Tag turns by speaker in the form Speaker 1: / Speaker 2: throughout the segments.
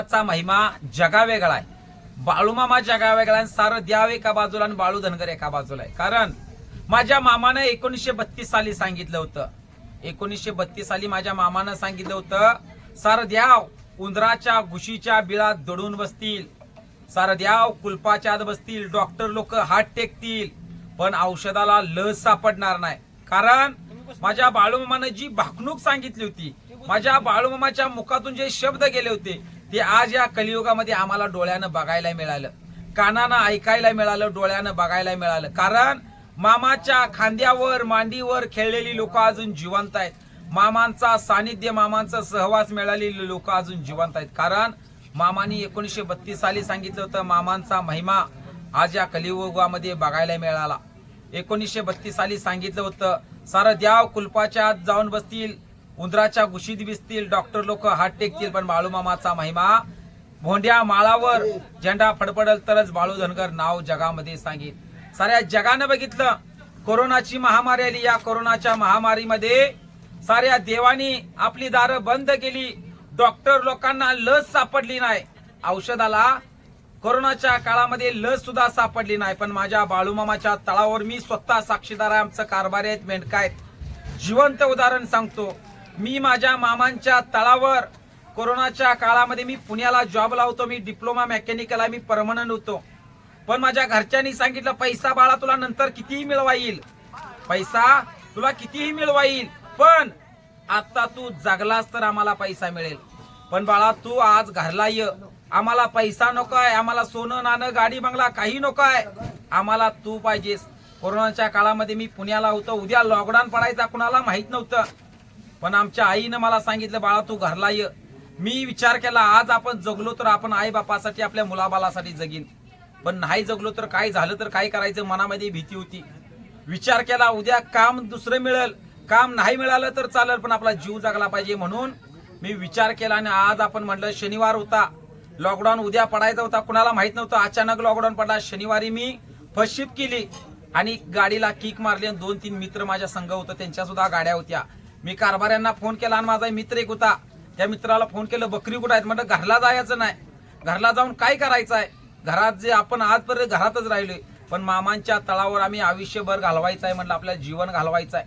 Speaker 1: चा महिमा जगा वेगळा आहे. बाळूमामा जगा वेगळा आहे सारं द्याव एका बाजूला आणि बाळू धनगर एका बाजूला आहे. कारण माझ्या मामानं एकोणीसशे बत्तीस साली सांगितलं होतं. एकोणीसशे बत्तीस साली माझ्या मामानं सांगितलं होतं सारं द्याव उंदराच्या घुशीच्या बिळात दडून बसतील. सारं द्याव कुलपाच्या आत बसतील. डॉक्टर लोक हात टेकतील. पण औषधाला लस सापडणार नाही. कारण माझ्या बाळूमामानं जी भाकणूक सांगितली होती माझ्या बाळूमामाच्या मुखातून जे शब्द गेले होते ते आज या कलियुगामध्ये आम्हाला डोळ्यानं बघायला मिळालं. कानानं ऐकायला मिळालं डोळ्यानं बघायला मिळालं. कारण मामाच्या खांद्यावर मांडीवर खेळलेली लोक अजून जिवंत आहेत. मामांचा सानिध्य मामांचा सहवास मिळालेली लोक अजून जिवंत आहेत. कारण मामानी एकोणीसशे बत्तीस साली सांगितलं होतं मामांचा महिमा आज या कलियुगामध्ये बघायला मिळाला. एकोणीसशे बत्तीस साली सांगितलं होतं सारं द्याव कुलपाच्या आत जाऊन बसतील उंदराच्या गुशीत भिजतील. डॉक्टर लोक हात टेकतील पण बाळूमामाचा महिमा. भोंड्या माळावर झेंडा फडफडल तरच बाळू धनगर नाव जगामध्ये सांगेल. साऱ्या जगानं बघितलं कोरोनाची महामारी आली. या कोरोनाच्या महामारीमध्ये साऱ्या देवानी आपली दारं बंद केली. डॉक्टर लोकांना लस सापडली नाही. औषधाला कोरोनाच्या काळामध्ये लस सुद्धा सापडली नाही. पण माझ्या बाळूमामाच्या तळावर मी स्वतः साक्षीदार आहे. आमचं कारभारी आहेत मेंढका आहेत. जिवंत उदाहरण सांगतो. मी माझ्या मामांच्या तळावर कोरोनाच्या काळामध्ये मी पुण्याला जॉब लावतो मी डिप्लोमा मेकॅनिकल आहे मी परमनंट होतो. पण माझ्या घरच्यांनी सांगितलं पैसा बाळा तुला नंतर कितीही मिळवा येईल पैसा तुला कितीही मिळवा येईल पण आता तू जगलास तर आम्हाला पैसा मिळेल. पण बाळा तू आज घरला ये. आम्हाला पैसा नको आहे आम्हाला सोनं नाणं गाडी बंगला काही नको आहे आम्हाला तू पाहिजेस. कोरोनाच्या काळामध्ये मी पुण्याला होतो. उद्या लॉकडाऊन पडायचा कुणाला माहीत नव्हतं. पण आमच्या आईनं मला सांगितलं बाळा तू घरला ये. मी विचार केला आज आपण जगलो तर आपण आई बापासाठी आपल्या मुलाबालासाठी जगीन. पण नाही जगलो तर काय झालं तर काय करायचं मनामध्ये भीती होती. विचार केला उद्या काम दुसरं मिळेल काम नाही मिळालं तर चालेल पण आपला जीव जगला पाहिजे म्हणून मी विचार केला आणि आज आपण म्हटलं शनिवार होता लॉकडाऊन उद्या पडायचा होता कुणाला माहीत नव्हतं अचानक लॉकडाऊन पडला शनिवारी मी फर्स्ट केली आणि गाडीला किक मारली आणि दोन तीन मित्र माझ्या संघ होतं त्यांच्या सुद्धा गाड्या होत्या. मी कारभाऱ्यांना फोन केला आणि माझा मित्र एक होता. त्या मित्राला फोन केलं बकरी कुठं आहेत? म्हटलं घरला जायचं नाही. घरला जाऊन काय करायचं आहे? घरात जे आपण आजपर्यंत घरातच राहिलोय पण मामांच्या तळावर आम्ही आयुष्यभर घालवायचं आहे म्हटलं आपल्याला जीवन घालवायचं आहे.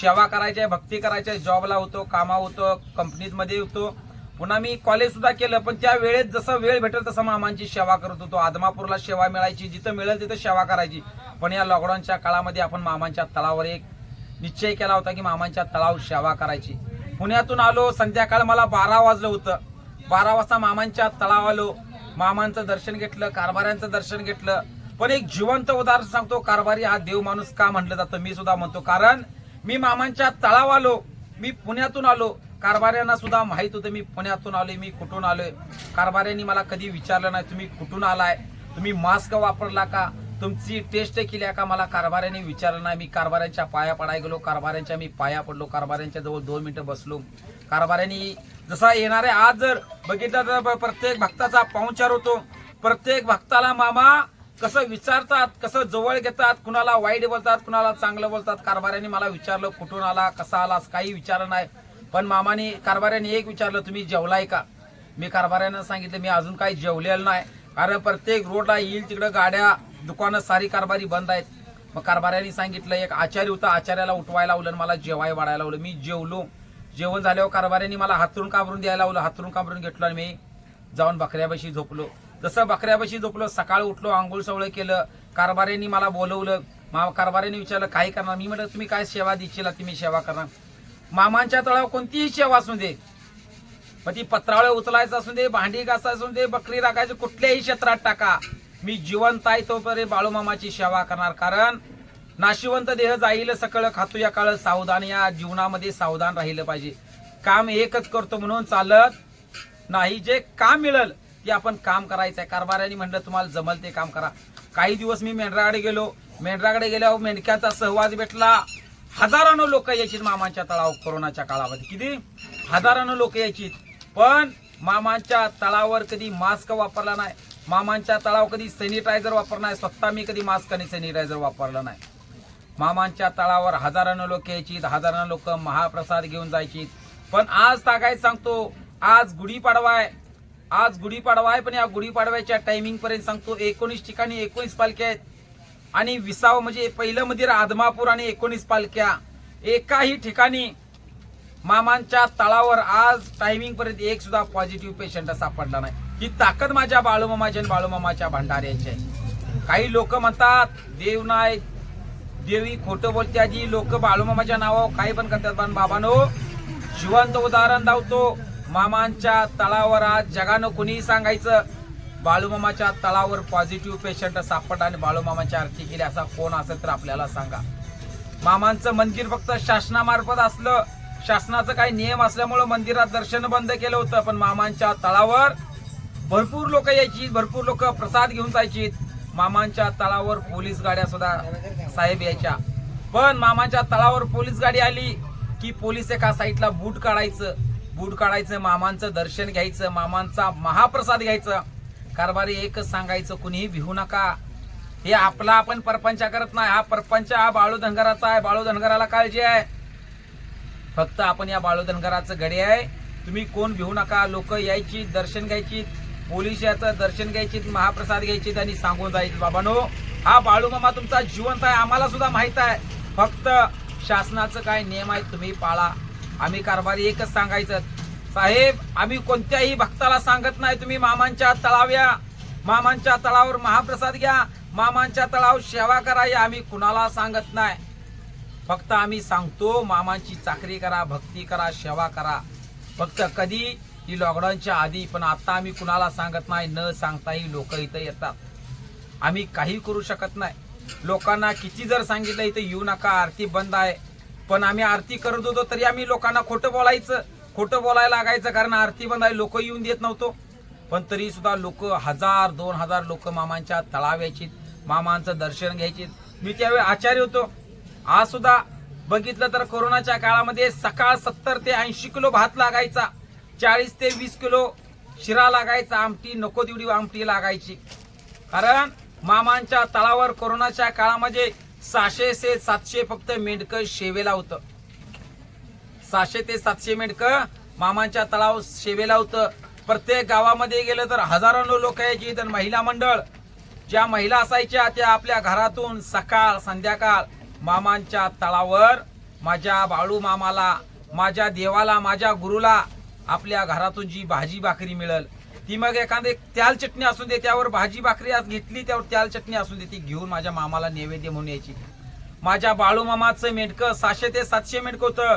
Speaker 1: सेवा करायची आहे भक्ती करायची आहे जॉबला होतो कामा होतो कंपनीमध्ये होतो. पुन्हा मी कॉलेज सुद्धा केलं पण त्या वेळेत जसं वेळ भेटेल तसं मामांची सेवा करत होतो. आदमापूरला सेवा मिळायची जिथं मिळेल तिथं सेवा करायची. पण या लॉकडाऊनच्या काळामध्ये आपण मामांच्या तळावर एक निश्चय केला होता की मामांच्या तळावर सेवा करायची. पुण्यातून आलो संध्याकाळ मला बारा वाजलं होतं. बारा वाजता मामांच्या तळाव आलो. मामांचं दर्शन घेतलं कारभाऱ्यांचं दर्शन घेतलं. पण एक जिवंत उदाहरण सांगतो कारभारी हा देव माणूस का म्हटलं जातं मी सुद्धा म्हणतो. कारण मी मामांच्या तळाव आलो मी पुण्यातून आलो. कारभाऱ्यांना सुद्धा माहीत होतं मी पुण्यातून आलोय मी कुठून आलोय. कारभाऱ्यांनी मला कधी विचारलं नाही तुम्ही कुठून आलाय? तुम्ही मास्क वापरला का? तुमची टेस्ट केली आहे का मला कारभाऱ्याने विचारलं नाही. मी कारभाऱ्यांच्या पाया पडाय गेलो कारभाऱ्यांच्या मी पाया पडलो कारभाऱ्यांच्या जवळ दोन मिनिटं बसलो. कारभाऱ्यांनी जसा येणारे आज जर बघितलं तर प्रत्येक भक्ताचा पाहुणचार होतो. प्रत्येक भक्ताला मामा कसं विचारतात कसं जवळ घेतात कुणाला वाईट बोलतात कुणाला चांगलं बोलतात कारभाऱ्याने मला विचारलं कुठून आला कसा आलास काही विचारलं नाही. पण मामाने कारभाऱ्याने एक विचारलं तुम्ही जेवलाय का? मी कारभाऱ्यांना सांगितलं मी अजून काही जेवलेलं नाही. कारण प्रत्येक रोडला येईल तिकडं गाड्या दुकानं सारी कारभारी बंद आहेत. मग कारभाऱ्यांनी सांगितलं एक आचार्य होता आचार्याला उठवायला लावलं आणि मला जेवाय वाढायला लावलं. मी जेवलो. जेवण झाल्यावर कारभाऱ्यांनी मला हातरून काबरून द्यायला लावलं. हातरून काबरून घेतलं आणि मी जाऊन बकऱ्यापाशी झोपलो. जसं बकऱ्यापाशी झोपलो सकाळ उठलो आंघोळ सवळं केलं. कारभाऱ्यांनी मला बोलवलं. मा कारभाऱ्यांनी विचारलं काय करणार? मी म्हटलं तुम्ही काय सेवा दिशीला? तुम्ही सेवा करणार. मामांच्या तळावर कोणतीही सेवा असू दे. मग ती पत्रावळे उचलायचं असू दे भांडी घासायचं असू दे बकरी राखायचं कुठल्याही क्षेत्रात टाका. मी जिवंत आहे तोपर्यंत बाळूमामाची सेवा करणार. कारण नाशिवंत देह जाईल सकळ खातो या काळ सावधान या जीवनामध्ये सावधान राहिलं पाहिजे. काम एकच करतो म्हणून चालत नाही. जे काम मिळेल ते आपण काम करायचं आहे. कारभाऱ्यांनी म्हटलं तुम्हाला जमल ते काम करा. काही दिवस मी मेंढराकडे गेलो. मेंढराकडे गेल्यावर मेंढक्याचा सहवास भेटला. हजारानं लोक यायची मामांच्या तळावर कोरोनाच्या काळामध्ये. किती? हजारानं लोक यायची पण मामांच्या तळावर कधी मास्क वापरला नाही. मामांच्या तळावर कधी सॅनिटायझर वापरला नाही. स्वतः मी कधी मास्क आणि सॅनिटायझर वापरला नाही. मामांच्या तळावर हजारानं लोक यायची हजारानं लोक महाप्रसाद घेऊन जायची पण आज तागायत सांगतो आज गुढीपाडवा आहे आज गुढीपाडवा आहे पण या गुढीपाडव्याच्या टायमिंग पर्यंत सांगतो एकोणीस ठिकाणी एकोणीस पालख्या आहेत. आणि विसाव म्हणजे पहिलं मंदिर आदमापूर आणि एकोणीस पालख्या. एकाही ठिकाणी मामांच्या तळावर आज टायमिंग पर्यंत एक सुद्धा पॉझिटिव्ह पेशंट सापडला नाही. ही ताकद माझ्या बाळूमामाच्या आणि बाळूमामाच्या भंडाऱ्याची आहे. काही लोक म्हणतात देव नाही देवी खोटं बोलते आधी लोक बाळूमामाच्या नावावर काही पण करतात पण बाबानो जिवंत उदाहरण धावतो. मामांच्या तळावर आज जगानं कुणीही सांगायचं बाळूमामाच्या तळावर पॉझिटिव्ह पेशंट सापडला आणि बाळूमामाची आरती केली असा कोण असेल तर आपल्याला सांगा. मामांचं मंदिर फक्त शासनामार्फत असलं शासनाचं काही नियम असल्यामुळं मंदिरात दर्शन बंद केलं होतं पण मामांच्या तळावर भरपूर लोक यायची भरपूर लोक प्रसाद घेऊन जायची. मामांच्या तळावर पोलीस गाड्या सुद्धा साहेब यायच्या. पण मामांच्या तळावर पोलीस गाडी आली की पोलीस एका साईडला बूट काढायचं. बूट काढायचं मामांचं दर्शन घ्यायचं मामांचा महाप्रसाद घ्यायचं. कारभारी एकच सांगायचं कुणीही भिवू नका. हे आपला आपण परपंच करत नाही. हा परपंच हा बाळू धनगराचा आहे. बाळू धनगराला काळजी आहे. फक्त आपण या बाळू गडे आहे. तुम्ही कोण भिवू नका लोक यायची दर्शन घ्यायची पोलीस याचं दर्शन घ्यायची महाप्रसाद घ्यायची आणि सांगून जायचे. बाबानो हा बाळू मामा तुमचा जिवंत आहे आम्हाला सुद्धा माहीत आहे. फक्त शासनाचं काय नियम आहे तुम्ही पाळा. आम्ही कारभारी एकच सांगायचं. साहेब आम्ही कोणत्याही भक्ताला सांगत नाही तुम्ही मामांच्या तळाव्या मामांच्या तळावर महाप्रसाद घ्या. मामांच्या तळावर सेवा करा या आम्ही कुणाला सांगत नाही. फक्त आम्ही सांगतो मामांची चाकरी करा भक्ती करा सेवा करा. फक्त कधी ही लॉकडाऊनच्या आधी पण आता आम्ही कुणाला सांगत नाही न सांगताही लोक इथं येतात. आम्ही काही करू शकत नाही. लोकांना किती जर सांगितलं इथं येऊ नका आरती बंद आहे. पण आम्ही आरती करत होतो तरी आम्ही लोकांना खोटं बोलायचं. खोटं बोलायला लागायचं कारण आरती बंद आहे लोक येऊन देत नव्हतो. पण तरी सुद्धा लोक हजार दोन हजार लोक मामांच्या तळाव्याची मामांचं दर्शन घ्यायची मी त्यावेळी आचार्य होतो. आज सुद्धा बघितलं तर कोरोनाच्या काळामध्ये सकाळ सत्तर ते ऐंशी किलो भात लागायचा चाळीस ते वीस किलो शिरा लागायचा आमटी नको दिवडी आमटी लागायची. कारण मामांच्या तळावर कोरोनाच्या काळामध्ये सहाशे ते सातशे फक्त मेंढकं शेवेला होतं. सहाशे ते सातशे मेंढकं मामांच्या तळावर शेवेला होतं. प्रत्येक गावामध्ये गेलं तर हजारो लोक यायची तर महिला मंडळ. ज्या महिला असायच्या त्या आपल्या घरातून सकाळ संध्याकाळ मामांच्या तळावर माझ्या बाळू मामाला माझ्या देवाला माझ्या गुरुला आपल्या घरातून जी भाजी भाकरी मिळल ती मग एखादे त्याल चटणी असून दे त्यावर भाजी भाकरी आज घेतली त्यावर त्याल चटणी असून दे ती घेऊन माझ्या मामाला नैवेद्य म्हणून यायची. माझ्या बाळू मामाचं मेंढकं सहाशे ते सातशे मेंढकं होतं.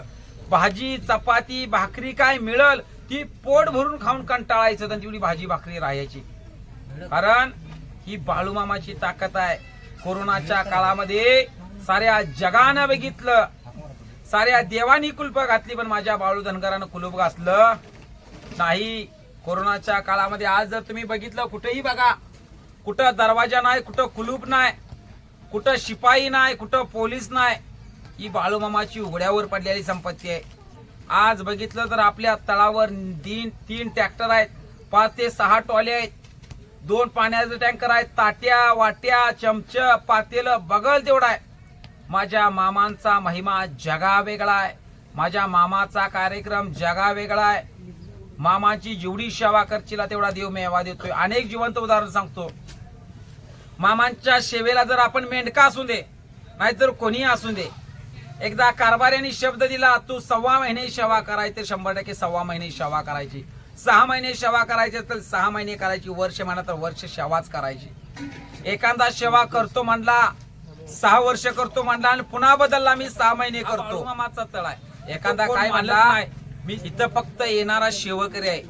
Speaker 1: भाजी चपाती भाकरी काय मिळल ती पोट भरून खाऊन कंटाळायचं आणि तेवढी भाजी भाकरी राहायची. कारण ही बाळूमामाची ताकद आहे. कोरोनाच्या काळामध्ये साऱ्या जगानं बघितलं. साऱ्या देवानी कुलप घातली पण माझ्या बाळू धनगरानं कुलूप घातलं. नाही कोरोनाच्या काळामध्ये आज जर तुम्ही बघितलं कुठेही बघा कुठं दरवाजा नाही कुठं कुलूप नाही कुठं शिपाई नाही कुठं पोलीस नाही ही बाळूमामाची उघड्यावर पडलेली संपत्ती आहे. आज बघितलं तर आपल्या तळावर तीन तीन ट्रॅक्टर आहेत पाच ते सहा टॉले आहेत दोन पाण्याचे टँकर आहेत ताट्या वाट्या चमच पातेलं बगल तेवढा आहे. माझ्या मामांचा महिमा जगा वेगळा आहे. माझ्या मामाचा कार्यक्रम जगा वेगळा आहे. मामाची जेवढी सेवा करशील तेवढा देव मेवा देतोय. अनेक जिवंत उदाहरण सांगतो. मामांच्या सेवेला जर आपण मेंढका असू दे नाहीतर कोणी असू दे एकदा कारभाऱ्याने शब्द दिला तू सव्वा महिने सेवा करायची तर शंभर टक्के सव्वा महिने सेवा करायची. सहा महिने सेवा करायची तर सहा महिने करायची. वर्ष म्हणा तर वर्ष सेवाच करायची. एखादा सेवा करतो म्हणला सहा वर्ष करतो म्हणला आणि पुन्हा बदलला मी सहा महिने करतो. मामाचा तळ आहे. एखादा काय म्हणला मी इथं फक्त येणारा शेवकरी आहे.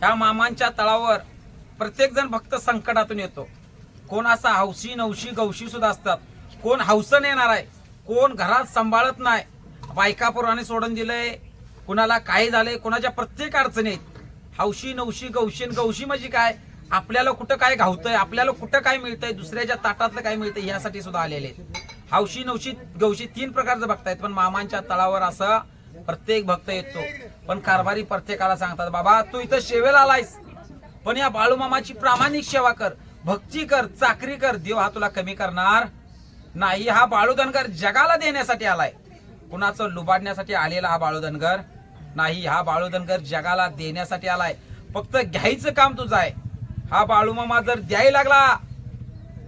Speaker 1: ह्या मामांच्या तळावर प्रत्येक जण फक्त संकटातून येतो. कोण असा हौशी नवशी गवशी सुद्धा असतात. कोण हौसन येणार आहे कोण घरात सांभाळत नाही. बायका पोराने सोडून दिलंय. कुणाला काय झालंय कुणाच्या प्रत्येक अडचणी आहेत हौशी नवशी आणि गौशी म्हणजे काय? आपल्याला कुठं काय घावतंय आपल्याला कुठं काय मिळतंय दुसऱ्याच्या ताटातलं काय मिळतंय यासाठी सुद्धा आलेले आहेत. हौशी नवशी गवशी तीन प्रकारचं भक्त आहेत पण मामांच्या तळावर असं प्रत्येक भक्त येतो. पण कारभारी प्रत्येकाला सांगतात बाबा तू इथं शेवेला आलायस. पण या बाळूमामाची प्रामाणिक सेवा कर भक्ती कर चाकरी कर. देव हा तुला कमी करणार नाही. हा बाळूधनगर जगाला देण्यासाठी आलाय. कुणाचं लुबाडण्यासाठी आलेला हा बाळूधनगर नाही. हा बाळूधनगर जगाला देण्यासाठी आलाय. फक्त घ्यायचं काम तुझं आहे. हा बाळूमामा जर द्यायला लागला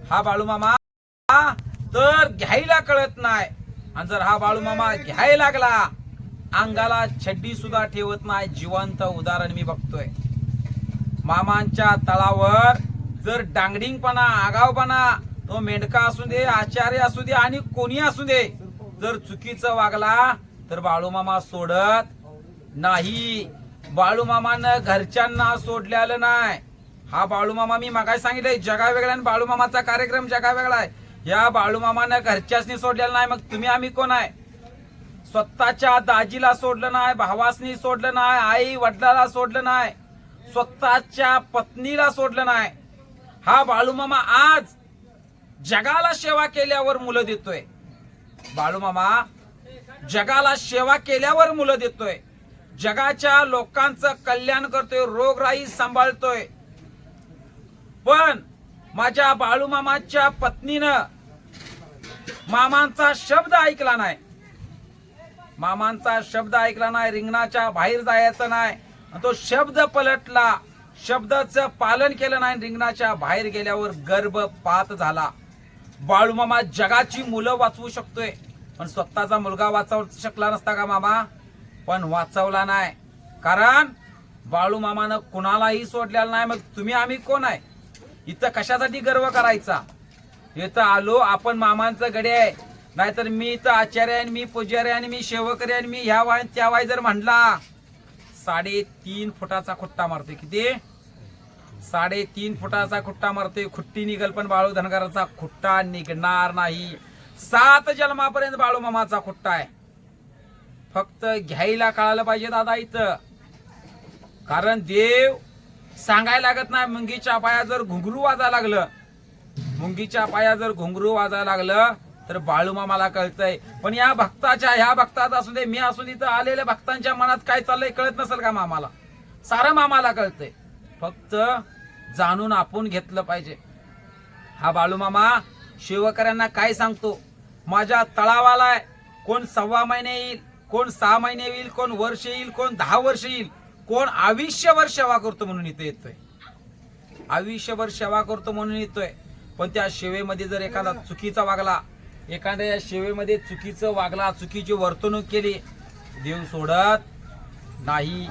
Speaker 1: हा बाळूमामा तर घ्यायला कळत नाही. आणि जर हा बाळूमामा घ्यायला लागला अंगाला छड्डी सुद्धा ठेवत नाही जिवंत उदाहरण मी बघतोय. मामांच्या तळावर जर डांगडिंगपणा आगावपणा तो मेंढका असू दे आचार्य असू दे आणि कोणी असू दे जर चुकीचं वागला तर बाळूमामा सोडत नाही. बाळूमामानं घरच्यांना सोडलेलं नाही. हा बाळूमामा मी मगाशी सांगितलंय जगा वेगळा आणि बाळूमामाचा कार्यक्रम जगा वेगळा आहे. या बाळूमामानं घरच्यासनी सोडलेला नाही मग तुम्ही आम्ही कोण आहे? स्वतःच्या दाजीला सोडलं नाही भावासनी सोडलं नाही आई वडिलाला सोडलं नाही स्वतःच्या पत्नीला सोडलं नाही. हा बाळूमामा आज जगाला सेवा केल्यावर मुलं देतोय. बाळूमामा जगाला सेवा केल्यावर मुलं देतोय. जगाच्या लोकांचं कल्याण करतोय रोगराई सांभाळतोय. पण माझ्या बाळूमामाच्या पत्नीनं मामांचा शब्द ऐकला नाही. मामांचा शब्द ऐकला नाही रिंगणाच्या बाहेर जायचं नाही. तो शब्द पलटला. शब्दाचं पालन केलं नाही रिंगणाच्या बाहेर गेल्यावर गर्भपात झाला. बाळूमामा जगाची मुलं वाचवू शकतोय. पण स्वतःचा मुलगा वाचवू शकला नसता का मामा? पण वाचवला नाही. कारण बाळूमामानं कुणालाही सोडलेला नाही. मग तुम्ही आम्ही कोण आहे? इथं कशासाठी गर्व करायचा? इथं आलो आपण मामांचं गडे आहे. नाहीतर मी इथं आचार्य आहे आणि मी पुजारी आणि मी शेवकरी आणि मी ह्या वाय त्या वाय जर म्हणला साडेतीन फुटाचा खुट्टा मारतोय. किती? साडेतीन फुटाचा खुट्टा मारतोय. खुट्टी निघल पण बाळू धनगराचा खुट्टा निघणार नाही. सात जन्मापर्यंत बाळू मामाचा खुट्टा आहे. फक्त घ्यायला कळालं पाहिजे दादा इथं. कारण देव सांगायला लागत नाही मुंगीच्या पाया जर घुंगरू वाजायला लागलं. मुंगीच्या पाया जर घुंगरू वाजायला लागलं तर बाळूमामाला कळतंय. पण या भक्ताच्या ह्या भक्ताचा असू दे मी असून इथं आलेल्या भक्तांच्या मनात काय चाललंय कळत नसेल का मामाला? सारं मामाला कळतंय. फक्त जाणून आपण घेतलं पाहिजे. हा बाळूमामा शिवकऱ्यांना काय सांगतो? माझ्या तळावाला आहे. कोण सव्वा महिने येईल कोण सहा महिने येईल कोण वर्ष येईल कोण दहा वर्ष येईल. कोण आयुष्यभर सेवा करतो म्हणून इथे येतोय. आयुष्यभर सेवा करतो म्हणून येतोय. पण त्या सेवेमध्ये जर एखादा चुकीचा वागला एखाद्या या सेवेमध्ये चुकीचं वागला चुकीची वर्तणूक केली देव सोडत नाही.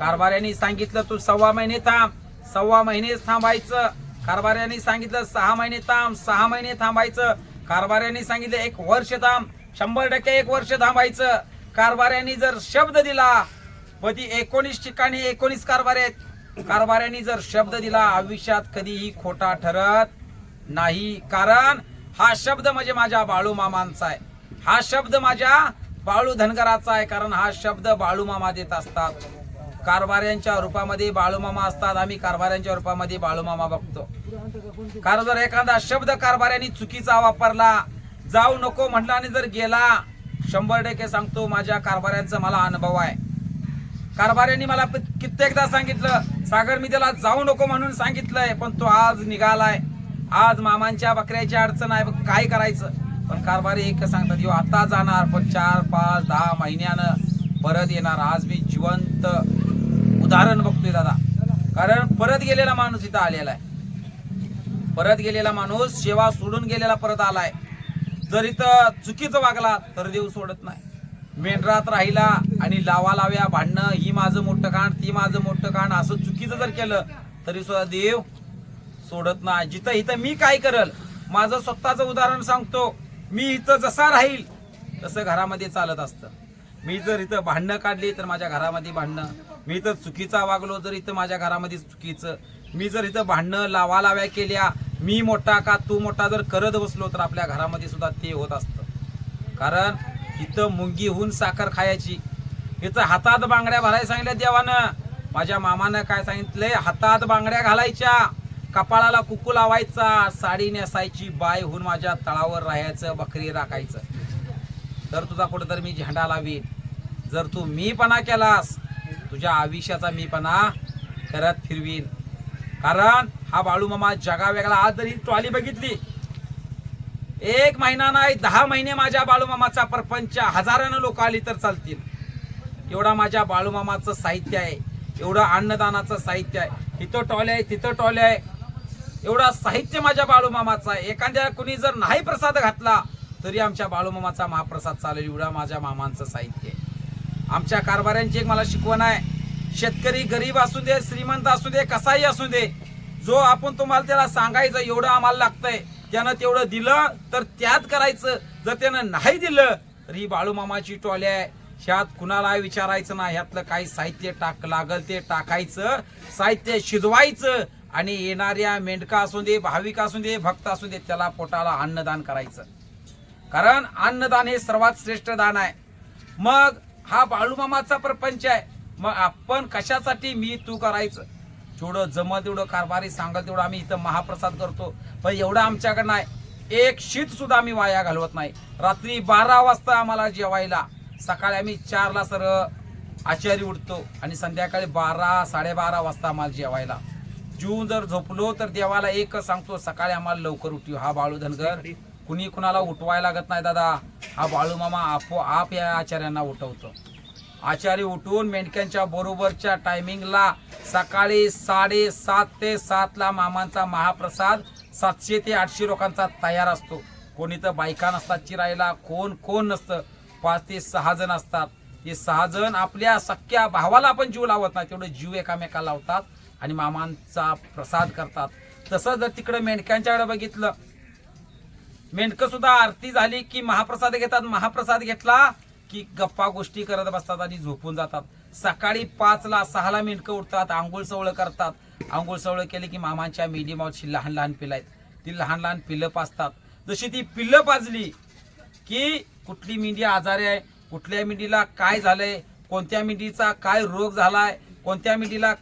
Speaker 1: कारभाऱ्यांनी सांगितलं तू सव्वा महिने थांब सव्वा महिने थांबायचं. कारभाऱ्यांनी सांगितलं सहा महिने थांब सहा महिने थांबायचं. कारभाऱ्यांनी सांगितलं एक वर्ष थांब शंभर टक्के एक वर्ष थांबायचं. कारभाऱ्यांनी जर शब्द दिला व ती एकोणीस ठिकाणी एकोणीस कारभार आहेत. कारभाऱ्यांनी जर शब्द दिला आयुष्यात कधीही खोटा ठरत नाही. कारण हा शब्द म्हणजे माझ्या बाळू मामांचा आहे. हा शब्द माझ्या बाळू धनगराचा आहे. कारण हा शब्द बाळू मामा देत असतात. कारभाऱ्यांच्या रूपामध्ये बाळूमामा असतात. आम्ही कारभाऱ्यांच्या रूपामध्ये बाळूमामा बघतो. कारण जर एखादा शब्द कारभाऱ्यांनी चुकीचा वापरला जाऊ नको म्हटला आणि जर गेला शंभर टक्के सांगतो माझ्या कारभाऱ्यांचा मला अनुभव आहे. कारभाऱ्यांनी मला कित्येकदा सांगितलं सागर मी त्याला जाऊ नको म्हणून सांगितलंय पण तो आज निघालाय. आज मामांच्या बकऱ्याची अडचण आहे बघ, काय करायचं. पण कारभारी एक सांगतात यो आता जाणार पण चार पाच दहा महिन्यानं परत येणार. आज मी जिवंत उदाहरण बघतोय दादा. कारण परत गेलेला माणूस इथं आलेला आहे. परत गेलेला माणूस सेवा सोडून गेलेला परत आलाय. जर इथं चुकीचं वागला तर देव सोडत नाही. मेंढरात राहिला आणि लावा लाव्या भांडणं ही माझं मोठं कांड ती माझं मोठं कांड असं चुकीचं जर केलं तरी सुद्धा देव सोडत नाही. जिथं इथं मी काय करल माझं स्वतःचं उदाहरण सांगतो. मी इथं जसा राहील तसं घरामध्ये चालत असतं. मी जर इथं भांडणं काढली तर माझ्या घरामध्ये भांडणं. मी इथं चुकीचा वागलो जर इथं माझ्या घरामध्ये चुकीचं. मी जर इथं भांडणं लावा लाव्या केल्या मी मोठा का तू मोठा जर करत बसलो तर आपल्या घरामध्ये सुद्धा ते होत असतं. कारण इथं मुंगीहून साखर खायची. इथं हातात बांगड्या भरायला सांगितल्या देवानं. माझ्या मामानं काय सांगितलंय? हातात बांगड्या घालायच्या. कपाळाला कुकू लावायचा. साडी नेसायची. बाय होऊन माझ्या तळावर राहायचं बकरी राखायचं. तर तुझा कुठेतरी मी झेंडा लावीन. जर तू मीपणा केलास तुझ्या आयुष्याचा मीपणा करत फिरवीन. कारण हा बाळूमामा मामा जगावेगळा. आज जरी ट्रॉली बघितली एक महिना नाही दहा महिने माझ्या बाळूमामाचा प्रपंच हजारानं लोक आली तर चालतील. एवढा माझ्या बाळूमामाचं साहित्य आहे एवढं अन्नदानाचं साहित्य आहे. इथं टॉले आहे तिथं टॉले आहे. एवढा साहित्य माझ्या बाळूमामाचं आहे. एखाद्या कुणी जर नाही प्रसाद घातला तरी आमच्या बाळूमामाचा महाप्रसाद चालेल. एवढा माझ्या मामांचं साहित्य आहे. आमच्या कारभाऱ्यांची एक मला शिकवण आहे शेतकरी गरीब असू दे श्रीमंत असू दे कसाही असू दे जो आपण तुम्हाला त्याला सांगायचं एवढं आम्हाला लागतंय. त्यानं तेवढं दिलं तर त्यात करायचं. जर त्यानं नाही दिलं तर ही बाळूमामाची टोली आहे. ह्यात कुणाला विचारायचं ना ह्यातलं काही साहित्य टाक लागल ते टाकायचं. साहित्य शिजवायचं आणि येणाऱ्या मेंढका असू दे भाविक असू दे भक्त असू दे त्याला पोटाला अन्नदान करायचं. कारण अन्नदान हे सर्वात श्रेष्ठ दान आहे. मग हा बाळूमामाचा प्रपंच आहे. मग आपण कशासाठी मी तू करायचं? जेवढं जमल तेवढं कारभारी सांगल तेवढं आम्ही इथं महाप्रसाद करतो. पण एवढं आमच्याकडं नाही. एक शीत सुद्धा आम्ही वाया घालवत नाही. रात्री बारा वाजता आम्हाला जेवायला. सकाळी आम्ही चारला सर आचारी उठतो आणि संध्याकाळी बारा साडेबारा वाजता आम्हाला जेवायला. जीव जर झोपलो तर देवाला एकच सांगतो सकाळी आम्हाला लवकर उठू हा बाळू धनगर कुणी कुणाला उठवायला लागत नाही दादा. हा बाळू मामा आपोआप या आचार्यांना उठवतो. आचार्य उठून मेंढक्यांच्या बरोबरच्या टायमिंगला सकाळी साडेसात ते सातला मामांचा महाप्रसाद सातशे ते आठशे लोकांचा तयार असतो. कोणी तर बायका नसतात चिरायला कोण कोण नसतं. पाच ते सहा जण असतात. ते सहा जण आपल्या सख्या भावाला आपण जीव लावत नाही तेवढं जीव एकामेकाला लावतात आणि मामांचा प्रसाद करतात. तसं जर तिकडे मेंढक्यांच्याकडे बघितलं मेंढकं सुद्धा आरती झाली की महाप्रसाद घेतात. महाप्रसाद घेतला की गप्पा गोष्टी करत बसतात आणि झोपून जातात. सकाळी पाचला सहाला मेंढकं उठतात आंघोळ सवळं करतात. आंघोळ सवळ केली की मामांच्या मेडी मावशी लहान लहान पिलं आहेत ती लहान लहान पिलं पाजतात. जशी ती पिल्लं पाजली की कुठली मेंढी आजारी आहे कुठल्या मेंढीला काय झालंय कोणत्या मेंढीचा काय रोग झालाय कोणत्या मेंढीला